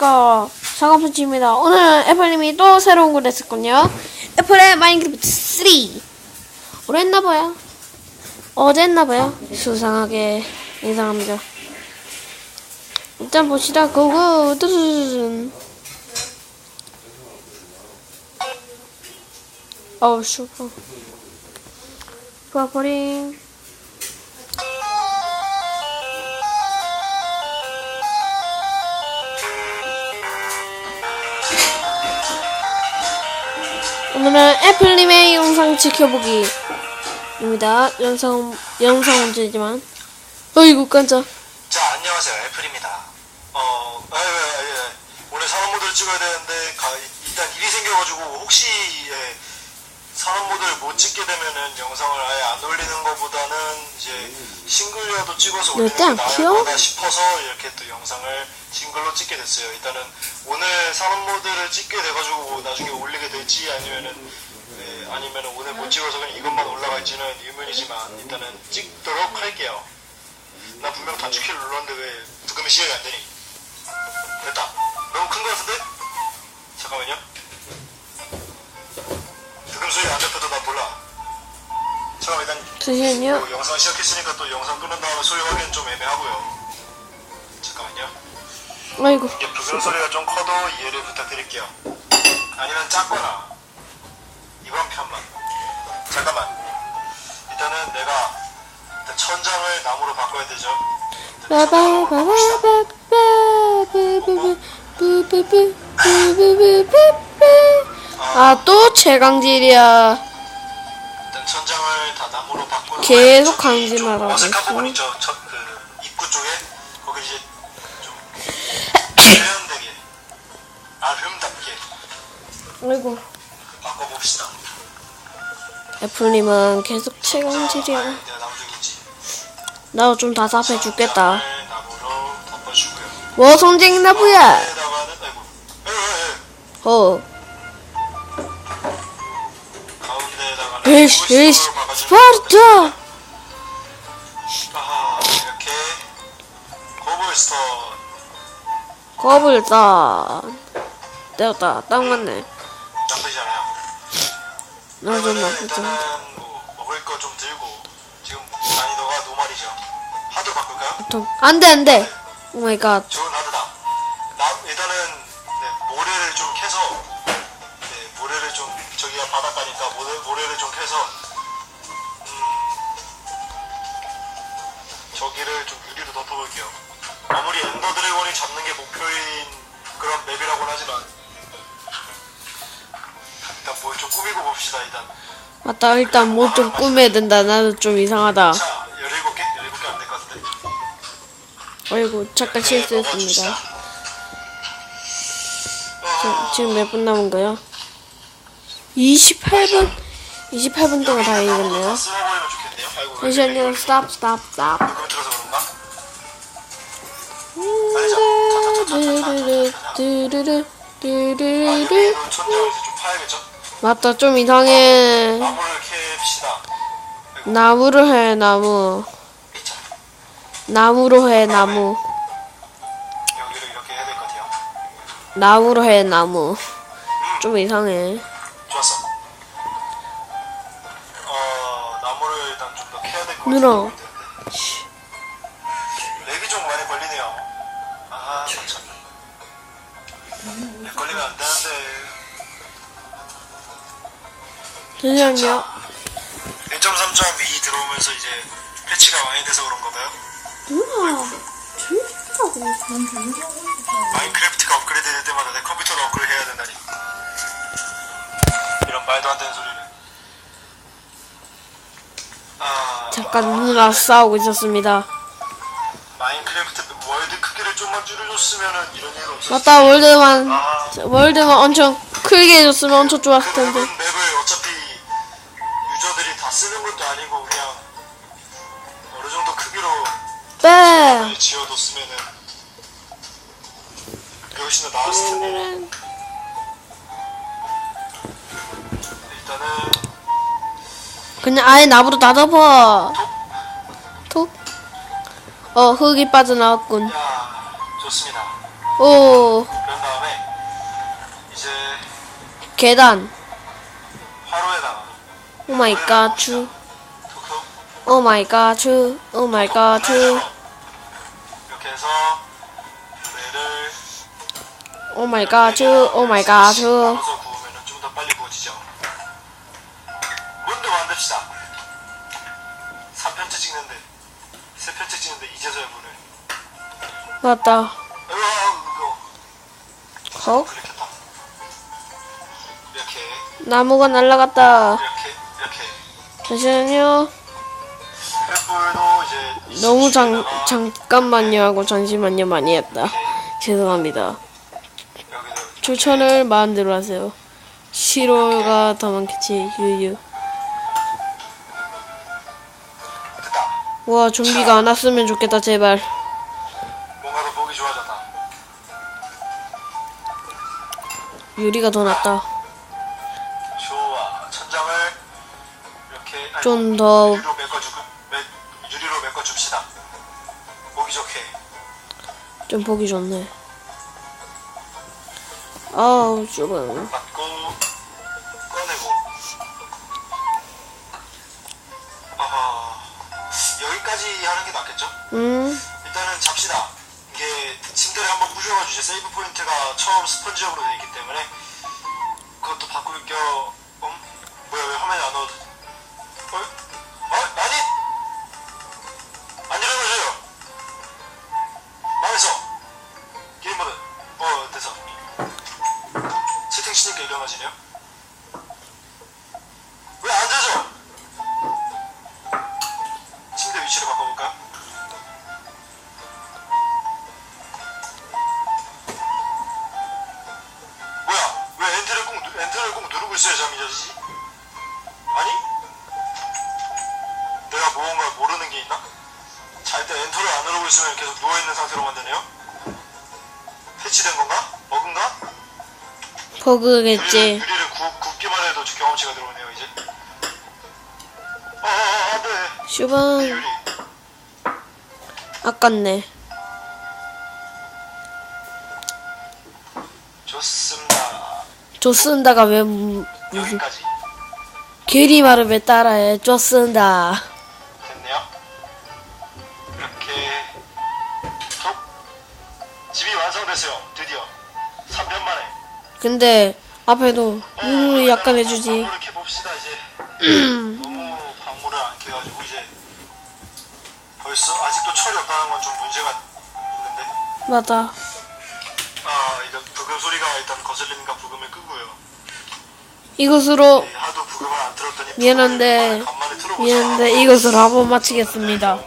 안녕하십니까 사과푸치입니다 오늘은 애플님이 또 새로운 걸 했었군요. 애플의 마인크래프트 3 오래 했나봐요. 어제 했나봐요. 수상하게 이상합니다. 일단 봅시다. 고고. 뚜두두둔. 어우 슈퍼. 버퍼링 오늘은 애플님의 영상 지켜보기 입니다. 영상 영상 문제지만 어이구 깜짝. 자, 안녕하세요. 애플입니다. 어, 에, 에, 에, 에. 오늘 산업 모드를 찍어야 되는데, 가- 일단 일이 생겨가지고, 혹시, 예, 산업 모드를 못 찍게 되면은 영상을 아예 안 올리는 것보다는 이제 싱글이라도 찍어서 올리는 게 나을? 거다 싶어서 이렇게 또 영상을 싱글로 찍게 됐어요. 일단은 오늘 산업 모드를 찍게 돼가지고 나중에 올리게 될지 아니면은 예, 아니면은 오늘 못 찍어서 그냥 이것만 올라갈지는 의문이지만 일단은 찍도록 할게요. 나 분명 단축키를 눌렀는데 왜 부금이 시작이 안 되니? 됐다. 잠시만요. 또 영상 시작했으니까 또 영상 끄는 다음에 확인 좀 애매하고요. 잠깐만요. 아이고 이게 부금 소리가 좀 커도 이해를 부탁드릴게요. 아니면 작거나 이번 편만. 잠깐만. 일단은 내가 일단 천장을 나무로 바꿔야 되죠. 일단 천장을 다 나무로 바꾸는 계속 하고 어색한 있어. 부분 있죠. 저, 그 입구 쪽에 거기 이제 좀 세련되게 아름답게 아이고 바꿔봅시다. 애플님은 계속 최강질이야. 나무. 나도 좀 답답해 죽겠다. 천장을 나무로 덮어주고요. 뭐 손쟁이 나부야. 가운데다가는 아이고, 에이, 에이, 어. 에이씨 코블스톤으로 박아주는 스파르타. 아하, 이렇게 코블스톤 거불다. 되었다. 딱 맞네. 나쁘잖아요. 나좀 그러면은 나쁘지. 뭐 먹을 거 좀 들고 지금 난이도가 노말이죠. 하드 바꿀까요? 안돼 안 돼. 오 마이 갓. 좋은 모래를 좀 캐서 음, 저기를 좀 유리로 덮어볼게요. 아무리 엔더 드래곤이 잡는 게 목표인 그런 맵이라고는 하지만 일단 뭘 좀 꾸미고 봅시다 일단. 맞다 일단 뭐 좀 꾸며야 된다. 나도 좀 이상하다. 자, 17개? 17개 안 될 것 같은데. 아이고 잠깐 네, 실수했습니다. 어, 지금 몇 분 남은 거요? 28분 28분 동안 다왜 잠시만요. 스탑 스탑 스탑. 좀 파야겠죠? 맞다 좀 이상해. 나무로 해 나무. 자, 나무로 해 나무. 나무로 해 나무. 좀 이상해. 늘어. 렉이 좀 많이 걸리네요. 아, 참. 렉 걸리면 안 되는데. 잠시만요. 1.3.2 들어오면서 이제 패치가 많이 돼서 그런가 봐요. 누나 마인크래프트가 업그레이드 될 때마다 내 컴퓨터도 업그레이드 해야 된다니. 이런 말도 안 되는 소리를. 아, 잠깐 누나 싸우고 있었습니다. 마인크래프트 월드 크기를 좀만 줄여줬으면은 이런 일 없었을 맞다 월드만 아, 월드만 엄청 크게 해줬으면 엄청 좋았을 그 텐데. 넓은 맵을 어차피 유저들이 다 쓰는 것도 아니고 그냥 어느 정도 크기로 뺨. 지어뒀으면은 그게 훨씬 더 나았을 텐데 일단은 그냥 아예 나무로 다 덮어. 톡. 어 흙이 빠져나왔군. 야 좋습니다. 오, 그런 다음에 이제 계단. 화로에다가 오 마이 갓, 추. 톡톡 오 마이 갓, 추. 오 마이 갓, 추. 이렇게 해서 물회를 오 마이 갓, 추. 오 마이 갓, 추. 나눠서 편째 찍는데 3편째 찍는데 이제서야 문을 맞다. 으아 그거 헉? 그렇게 다 이렇게 나무가 날라갔다. 이렇게 이렇게 잠시만요. 횃불도 이제 너무 장, 잠깐만요 하고 잠시만요 많이 했다. 죄송합니다. 추천을 마음대로 하세요. 싫어가 더 많겠지, 유유. 됐다. 와, 좀비가 안 왔으면 좋겠다, 제발. 뭔가 더 보기 좋아졌다. 유리가 더 낫다. 좋아. 천장을 이렇게 아니, 좀 더, 유리로 메꿔주고 메, 유리로 메꿔줍시다. 보기 좋게. 좀 보기 좋네. 아우, 좁은. 맞고. 여기까지 하는 게 낫겠죠? 음, 일단은 잡시다. 이게 침대를 한번 부셔가지고 이제 세이브 포인트가 처음 스펀지업으로 되어 있기 때문에 그것도 바꿀 겸 음? 뭐야 왜 화면이 안 나오지? 엔터를 안 누르고 있으면 계속 누워 있는 상태로 만드네요. 패치된 건가? 버그인가? 유리를, 버그겠지. 유리를 구, 굽기만 해도 저 경험치가 들어오네요 이제. 어어어 안돼. 슈방, 유리. 아깝네. 좋습니다. 쪼쓴다가 왜, 무- 무슨, 여기까지 길이 말을 왜 따라해. 쪼쓴다. 완성됐어요. 드디어 3년 만에. 근데, 앞에도, 음, 약간 해주지. 방문을 켜 봅시다 이제. 너무 방문을 안 켜가지고 이제 벌써 아직도 철이 없다는 건 좀 문제가 있는데. 맞아. 아 이제 부금 소리가 일단 거슬리니까 부금을 끄고요. 이것으로, 네, 하도 부금을 안 틀었더니 미안한데, 부금을 간만에 틀어보자 미안한데, 이것으로 한번 마치겠습니다.